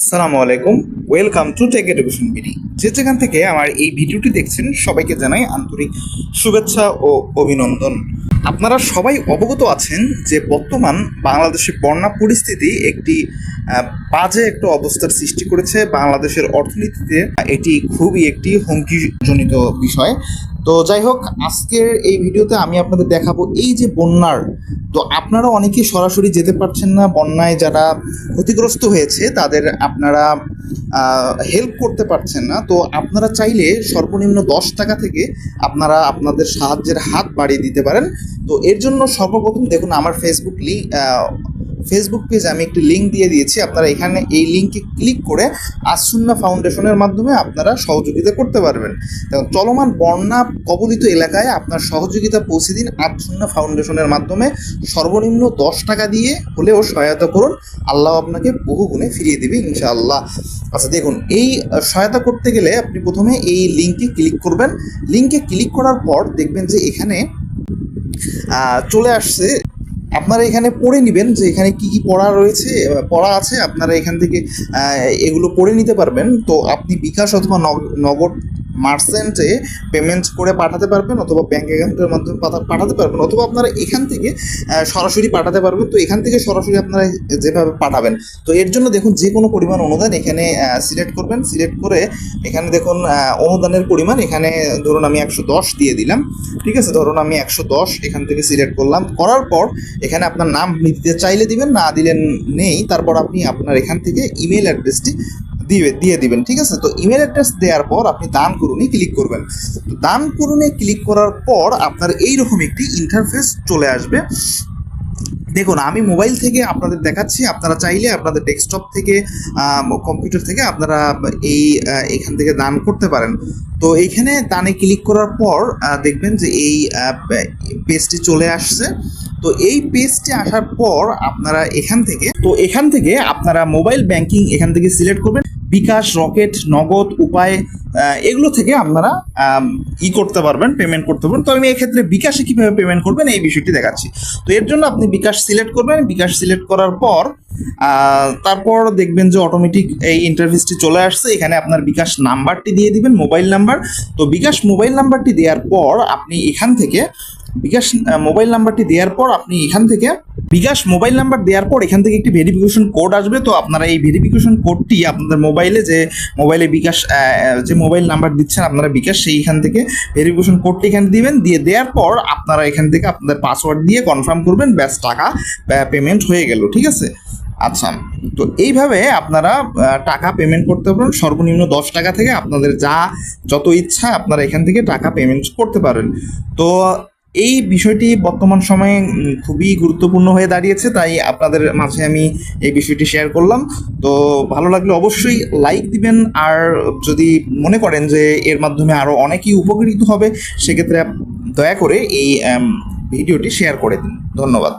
আসসালামু আলাইকুম। Welcome to tech education BD যে যেখান থেকে আমার এই ভিডিওটি দেখছেন, সবাইকে জানাই আন্তরিক শুভেচ্ছা ও অভিনন্দন। আপনারা সবাই অবগত আছেন যে বর্তমান বাংলাদেশের বন্যা পরিস্থিতি একটি বাজে একটা অবস্থার সৃষ্টি করেছে। বাংলাদেশের অর্থনীতিতে এটি খুবই একটি হুমকিজনিত বিষয়। তো যাই হোক, আজকের এই ভিডিওতে আমি আপনাদের দেখাবো এই যে বন্যার। তো আপনারা অনেকেই সরাসরি যেতে পারছেন না, বন্যায় যারা ক্ষতিগ্রস্ত হয়েছে, তাদের আপনারা হেল্প করতে পারছেন না। তো আপনারা চাইলে সর্বনিম্ন দশ টাকা থেকে আপনারা আপনাদের সাহায্যের হাত বাড়িয়ে দিতে পারেন। তো এর জন্য সর্বপ্রথম দেখুন, আমার ফেসবুক লিঙ্ক ফেসবুক পেজে আমি একটি লিঙ্ক দিয়ে দিয়েছি। আপনারা এখানে এই লিঙ্কে ক্লিক করে আসুন্না ফাউন্ডেশনের মাধ্যমে আপনারা সহযোগিতা করতে পারবেন। এবং চলমান বন্যা কবলিত এলাকায় আপনার সহযোগিতা পৌঁছে দিন আসুন্না ফাউন্ডেশনের মাধ্যমে। সর্বনিম্ন দশ টাকা দিয়ে হলেও সহায়তা করুন। আল্লাহ আপনাকে বহু গুণে ফিরিয়ে দেবে ইনশাআল্লাহ। আচ্ছা দেখুন, এই সহায়তা করতে গেলে আপনি প্রথমে এই লিঙ্কে ক্লিক করবেন। লিঙ্কে ক্লিক করার পর দেখবেন যে এখানে চলে আসছে আপনারা এখানে পড়ে নেবেন যে এখানে কি কি পড়া রয়েছে, পড়া আছে, আপনারা এখান থেকে এগুলো পড়ে নিতে পারবেন। তো আপনি বিকাশ অথবা নগ- নগদ মার্চেন্টে পেমেন্ট করে পাঠাতে পারবেন অথবা ব্যাঙ্ক অ্যাকাউন্টের মাধ্যমে পাঠা- পাঠাতে পারবেন অথবা আপনারা এখান থেকে সরাসরি পাঠাতে পারবেন। তো এখান থেকে সরাসরি আপনারা যেভাবে পাঠাবেন। তো এর জন্য দেখুন যে কোনো পরিমাণ অনুদান এখানে সিলেক্ট করবেন। সিলেক্ট করে এখানে দেখুন অনুদানের পরিমাণ এখানে ধরুন আমি একশো দশ দিয়ে দিলাম। ঠিক আছে? ধরুন আমি একশো দশ এখান থেকে সিলেক্ট করলাম। করার পর এখানে আপনার নাম দিতে চাইলে দিবেন, না দিলেন নেই। তারপর আপনি আপনার এখান থেকে ইমেল অ্যাড্রেসটি দিবে, দিয়ে দিবেন, ঠিক আছে? তো ইমেল অ্যাড্রেস দেওয়ার পর আপনি দান করুনই ক্লিক করবেন। তো দান করুনে ক্লিক করার পর আপনার এইরকম একটি ইন্টারফেস চলে আসবে। দেখুন, আমি মোবাইল থেকে আপনাদের দেখাচ্ছি। আপনারা চাইলে আপনাদের ডেস্কটপ থেকে কম্পিউটার থেকে আপনারা এই এখান থেকে দান করতে পারেন। তো এইখানে দানে ক্লিক করার পর দেখবেন যে এই পেজটি চলে আসছে। তো এই পেজটি আসার পর আপনারা এখান থেকে, তো এখান থেকে আপনারা মোবাইল ব্যাংকিং এখান থেকে সিলেক্ট করবেন। বিকাশ, রকেট, নগদ, উপায় এগুলো থেকে আপনারা ই করতে পারবেন পেমেন্ট করতে পারবেন। তো আমি এক্ষেত্রে বিকাশে কীভাবে পেমেন্ট করবেন, এই বিষয়টি দেখাচ্ছি। তো এর জন্য আপনি বিকাশ সিলেক্ট করবেন। বিকাশ সিলেক্ট করার পর তারপর দেখবেন যে অটোমেটিক এই ইন্টারফেসটি চলে আসছে। এখানে আপনার বিকাশ নাম্বারটি দিয়ে দিবেন মোবাইল নাম্বার তো বিকাশ মোবাইল নাম্বারটি দেওয়ার পর আপনি এখান থেকে বিকাশ মোবাইল নাম্বারটি দেওয়ার পর আপনি এখান থেকে, বিকাশ মোবাইল নাম্বার দেওয়ার পর এখান থেকে একটি ভেরিফিকেশন কোড আসবে। তো আপনারা এই ভেরিফিকেশন কোডটি আপনাদের মোবাইলে যে মোবাইলে বিকাশ যে মোবাইল নাম্বার দিচ্ছেন আপনারা বিকাশ, সেইখান থেকে ভেরিফিকেশন কোডটি এখানে দিবেন। দিয়ে দেওয়ার পর আপনারা এখান থেকে আপনাদের পাসওয়ার্ড দিয়ে কনফার্ম করবেন, ব্যাস, টাকা পেমেন্ট হয়ে গেল, ঠিক আছে? আচ্ছা তো এইভাবে আপনারা টাকা পেমেন্ট করতে পারেন সর্বনিম্ন দশ টাকা থেকে আপনাদের যা, যত ইচ্ছা আপনারা এখান থেকে টাকা পেমেন্ট করতে পারেন। তো এই বিষয়টি বর্তমান সময়ে খুবই গুরুত্বপূর্ণ হয়ে দাঁড়িয়েছে, তাই আপনাদের মাঝে আমি এই বিষয়টি শেয়ার করলাম। তো ভালো লাগলে অবশ্যই লাইক দিবেন, আর যদি মনে করেন যে এর মাধ্যমে আরও অনেকেই উপকৃত হবে, সেক্ষেত্রে দয়া করে এই ভিডিওটি শেয়ার করে দিন। ধন্যবাদ।